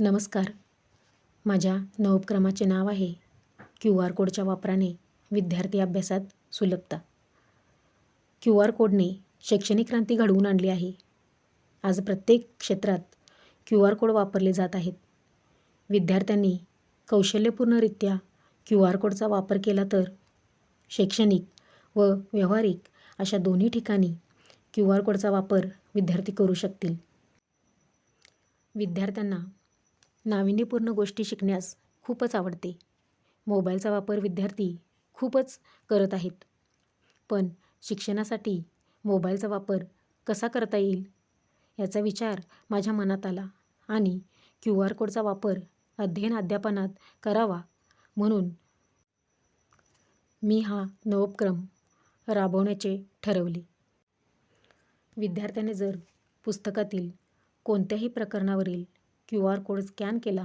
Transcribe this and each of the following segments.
नमस्कार. माझ्या नवोपक्रमाचे नाव आहे क्यू आर कोडच्या वापराने विद्यार्थी अभ्यासात सुलभता. क्यू आर कोडने शैक्षणिक क्रांती घडवून आणली आहे. आज प्रत्येक क्षेत्रात क्यू आर कोड वापरले जात आहेत. विद्यार्थ्यांनी कौशल्यपूर्णरित्या क्यू आर कोडचा वापर केला तर शैक्षणिक व व्यावहारिक अशा दोन्ही ठिकाणी क्यू आर कोडचा वापर विद्यार्थी करू शकतील. विद्यार्थ्यांना नाविन्यपूर्ण गोष्टी शिकण्यास खूपच आवडते. मोबाईलचा वापर विद्यार्थी खूपच करत आहेत. पण शिक्षणासाठी मोबाईलचा वापर कसा करता येईल? याचा विचार माझ्या मनात आला आणि क्यू आर कोडचा वापर अध्ययन अध्यापनात करावा म्हणून मी हा नवोपक्रम राबवण्याचे ठरवले. विद्यार्थ्याने जर पुस्तकातील कोणत्याही प्रकरणावरील क्यू आर कोड स्कॅन केला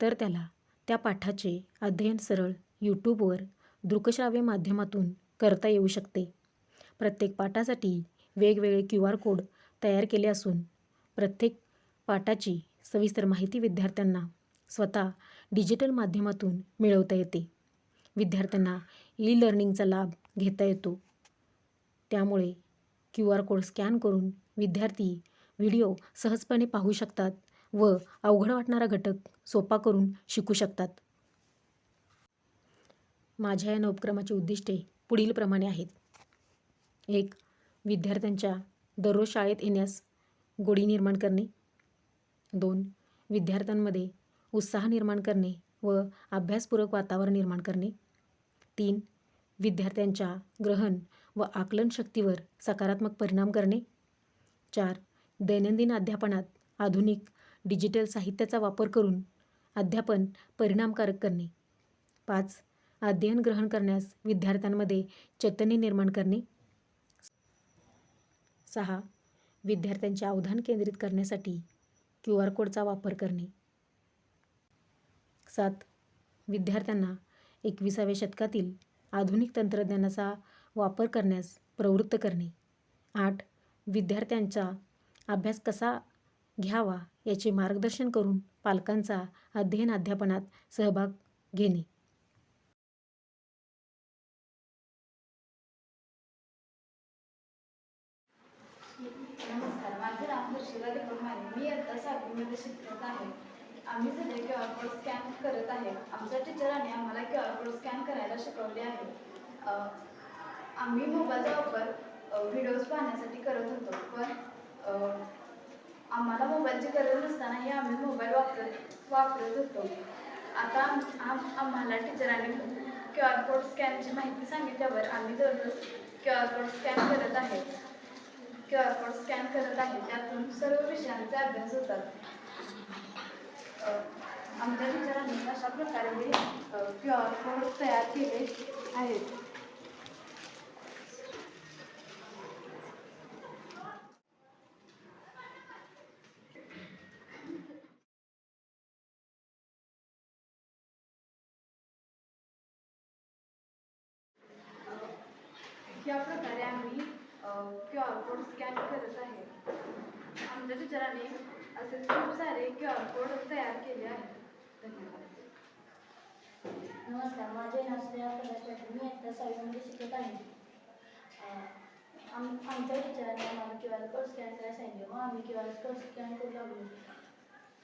तर त्याला त्या पाठाचे अध्ययन सरळ यूट्यूबवर दृकश्राव्य माध्यमातून करता येऊ शकते. प्रत्येक पाठासाठी वेगवेगळे क्यू आर कोड तयार केले असून प्रत्येक पाठाची सविस्तर माहिती विद्यार्थ्यांना स्वतः डिजिटल माध्यमातून मिळवता येते. विद्यार्थ्यांना ई लर्निंगचा लाभ घेता येतो. त्यामुळे क्यू आर कोड स्कॅन करून विद्यार्थी व्हिडिओ सहजपणे पाहू शकतात व अवघड वाटणारा घटक सोपा करून शिकू शकतात. माझ्या या नवोपक्रमाची उद्दिष्टे पुढीलप्रमाणे आहेत. एक विद्यार्थ्यांच्या दररोज शाळेत येण्यास गोडी निर्माण करणे. दोन विद्यार्थ्यांमध्ये उत्साह निर्माण करणे व अभ्यासपूरक वातावरण निर्माण करणे. तीन विद्यार्थ्यांच्या ग्रहण व आकलन शक्तीवर सकारात्मक परिणाम करणे. चार दैनंदिन अध्यापनात आधुनिक डिजिटल साहित्याचा वापर करून अध्यापन परिणामकारक करणे. पाच अध्ययन ग्रहण करण्यास विद्यार्थ्यांमध्ये चैतन्य निर्माण करणे. सहा विद्यार्थ्यांचे अवधान केंद्रित करण्यासाठी क्यू आर कोडचा वापर करणे. सात विद्यार्थ्यांना एकविसाव्या शतकातील आधुनिक तंत्रज्ञानाचा वापर करण्यास प्रवृत्त करणे. आठ विद्यार्थ्यांचा अभ्यास कसा घ्यावा याचे मार्गदर्शन करून पालकांचा अध्ययन अध्यापनात सहभाग घेणे. नमस्कार माझे नाव मी सातवीमध्ये शिकत आहे. आम्ही सध्या क्यू आर कोड स्कॅन करत आहे. आमच्या टीचरांनी आम्हाला क्यू आर कोड स्कॅन करायला शिकवले आहे. आम्ही मोबाईलचा वापर व्हिडिओज पाहण्यासाठी करत होतो. पण आम्हाला मोबाईलची गरज नसतानाही आम्ही मोबाईल वापरत वापरत होतो. आता आम- आम्हाला टीचरांनी क्यू आर कोड स्कॅनची माहिती सांगितल्यावर आम्ही दररोज क्यू आर कोड स्कॅन करत आहे. क्यू आर कोड स्कॅन करत आहे. त्यातून सर्व विषयांचे अभ्यास होतात. आमच्या टीचरांनी अशा प्रकारे क्यू आर कोड तयार केले आहेत. या प्रकारे आम्ही क्यू आर कोड स्कॅन करत आहे. आमच्या टीचरांनी असे खूप सारे क्यू आर कोड तयार केले आहेत. धन्यवाद. नमस्कार माझे नाव श्रेया कैलास मी इयत्ता सहावीमध्ये शिकत आहे. आम आमच्या टीचरांनी आम्हाला क्यू आर कोड स्कॅन करायला सांगितले. मग आम्ही क्यू आर कोड स्कॅन करू लागलो.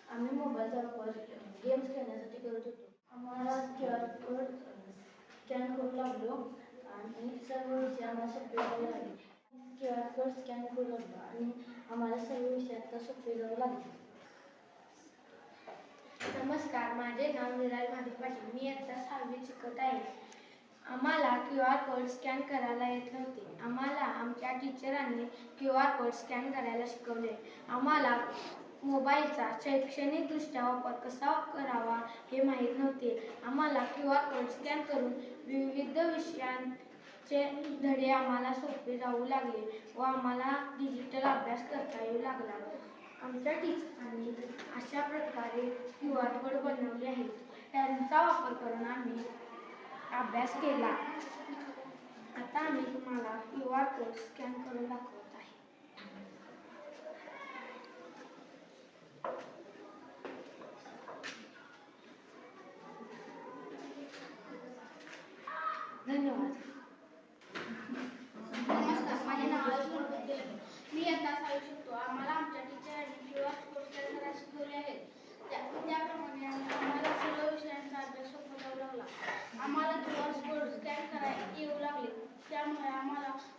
आम्ही मोबाईलचा वापर गेम्स खेळण्यासाठी करत होतो. आम्हाला क्यू आर कोड स्कॅन करू लागलो. आणि सर्व विषय आम्हाला सोपे जावे लागले क्यू आर कोड स्कॅन करू लागलो आणि आम्हाला सर्व विषय आता सोपे जावे लागले. नमस्कार माझे नाव विराज माधव पाटील. मी इयत्ता सहावीत शिकत आहे. आम्हाला क्यू आर कोड स्कॅन करायला येत नव्हते. आम्हाला आमच्या टीचरांनी क्यू आर कोड स्कॅन करायला शिकवले. आम्हाला मोबाईलचा शैक्षणिकदृष्ट्या वापर कसा करावा हे माहीत नव्हते. आम्हाला क्यू आर कोड स्कॅन करून विविध विषयांचे धडे आम्हाला सोपे जाऊ लागले व आम्हाला डिजिटल अभ्यास करता येऊ लागला. आमच्या टीचरांनी अशा प्रकारे क्यू आर कोड बनवले आहेत. त्यांचा वापर करून आम्ही अभ्यास केला. आता आम्ही तुम्हाला क्यू आर कोड स्कॅन करून दाखवू.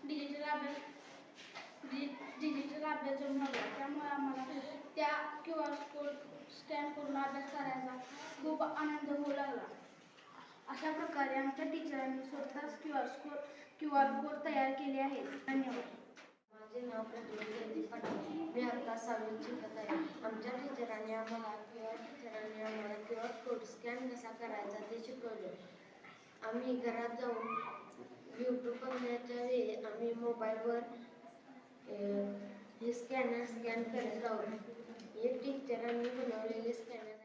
डिजिटल अभ्यास डिजिटल अभ्यास जमून आला त्यामुळे आम्हाला त्या क्यू आर कोड स्कॅन करून अभ्यास करायचा खूप आनंद होऊ लागला. अशा प्रकारे आमच्या टीचरांनी स्वतःच Q R code Q R code तयार केले आहेत धन्यवाद. माझे नाव प्रतिमा मी आत्ता सहावीत शिकत आहे. आमच्या टीचरांनी आम्हाला किंवा टीचरांनी आम्हाला क्यू आर कोड स्कॅन कसा करायचा ते शिकवलं. आम्ही घरात जाऊन यूट्यूब करण्याच्या वेळी आम्ही मोबाईलवर हे स्कॅनर स्कॅन करत आहोत. एक टीचरांनी बनवलेले स्कॅनर